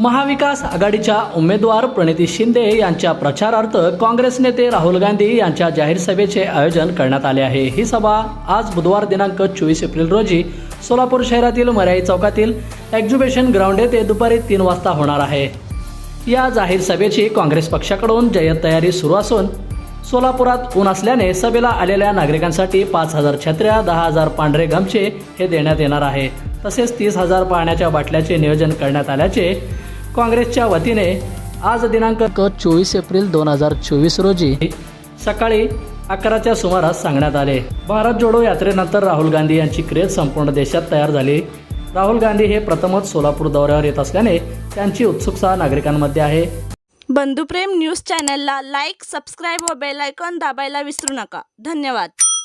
महाविकास आघाडीच्या उमेदवार प्रणिती शिंदे यांच्या प्रचारार्थ काँग्रेस नेते राहुल गांधी यांच्या जाहीर सभेचे आयोजन करण्यात आले आहे. ही सभा आज बुधवार दिनांक चोवीस एप्रिल रोजी सोलापूर शहरातील मर्याई चौकातील एक्झिबिशन ग्राउंड येथे दुपारी तीन वाजता होणार आहे. या जाहीर सभेची काँग्रेस पक्षाकडून जय्यत तयारी सुरू असून सोलापुरात ऊन असल्याने सभेला आलेल्या नागरिकांसाठी पाच हजार छत्र्या दहा हजार पांढरे गमछे हे देण्यात येणार आहे. तसेच तीस हजार पाण्याच्या बाटल्याचे नियोजन करण्यात आल्याचे काँग्रेसच्या वतीने आज दिनांक चोवीस एप्रिल दोन हजार चोवीस रोजी सकाळी अकराच्या सुमारास सांगण्यात आले. भारत जोडो यात्रेनंतर राहुल गांधी यांची क्रेज संपूर्ण देशात तयार झाली. राहुल गांधी हे प्रथमच सोलापूर दौऱ्यावर येत असल्याने त्यांची उत्सुकता नागरिकांमध्ये आहे. बंधुप्रेम न्यूज चॅनलला लाईक सबस्क्राईब व बेल आयकॉन दाबायला विसरू नका. धन्यवाद.